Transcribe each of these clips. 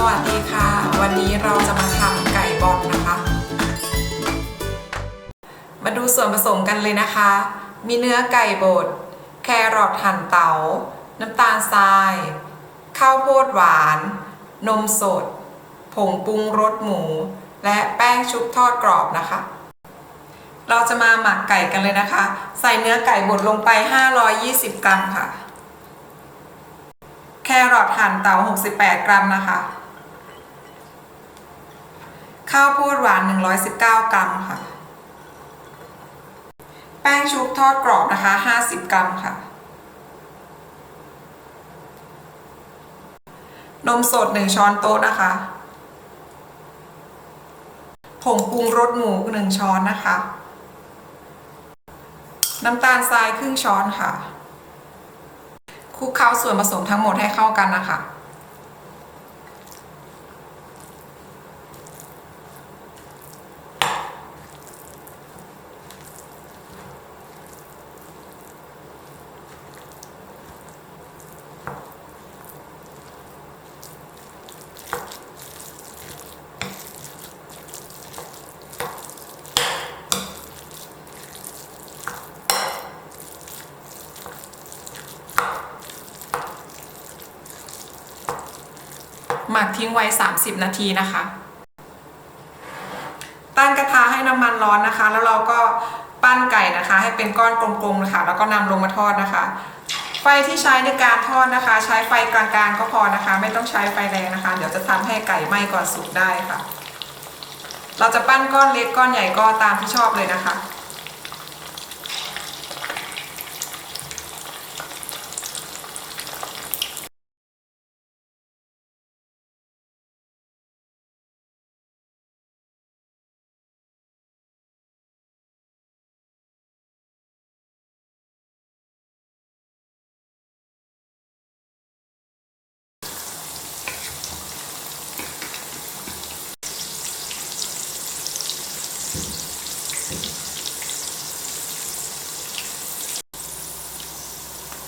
สวัสดีค่ะ วันนี้เราจะมาทำไก่บอลนะคะ มาดูส่วนผสมกันเลยนะคะ มีเนื้อไก่บด แครอทหั่นเตาน้ำตาลทราย ข้าวโพดหวาน นมสด ผงปรุงรสหมู และแป้งชุบทอดกรอบนะคะ เราจะมาหมักไก่กันเลยนะคะ ใส่เนื้อไก่บดลงไป 520 กรัมค่ะแครอทหั่นเตา 68 กรัมนะคะ ข้าวโพดหวาน 119 กรัมค่ะ แป้งชุบทอดกรอบนะคะ 50 กรัมค่ะ นมสด 1 ช้อนโต๊ะนะคะ ผงปรุงรสหมู 1 ช้อนนะคะ น้ำตาลทรายครึ่งช้อนค่ะคลุกเคล้าส่วนผสมทั้งหมดให้เข้ากันนะคะ หมักทิ้งไว้ 30 นาทีนะคะ ตั้งกระทะให้น้ำมันร้อนนะคะ แล้วเราก็ปั้นไก่นะคะ ให้เป็นก้อนกลมๆนะคะแล้วก็นำลงมาทอดนะคะ ไฟที่ใช้ในการทอดนะคะ ใช้ไฟกลางๆก็พอนะคะ ไม่ต้องใช้ไฟแรงนะคะ เดี๋ยวจะทำให้ไก่ไหม้ก่อนสุกได้ค่ะ เราจะปั้นก้อนเล็กก้อนใหญ่ก็ตามที่ชอบเลยนะคะ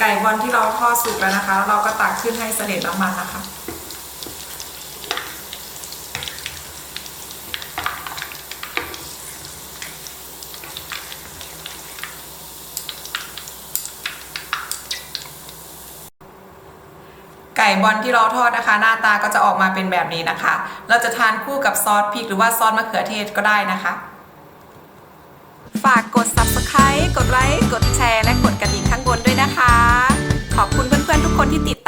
ไก่บอลที่เราทอดสุกแล้วนะคะ เราก็ตักขึ้นให้เสด็จน้ำมันนะคะ ไก่บอลที่เราทอดนะคะ หน้าตาก็จะออกมาเป็นแบบนี้นะคะ เราจะทานคู่กับซอสพริกหรือว่าซอสมะเขือเทศก็ได้นะคะ ฝากกด subscribe กดไลค์กดแชร์และกดกระดิ่งข้าง ด้วยนะคะ ขอบคุณเพื่อนๆทุกคนที่ติดตาม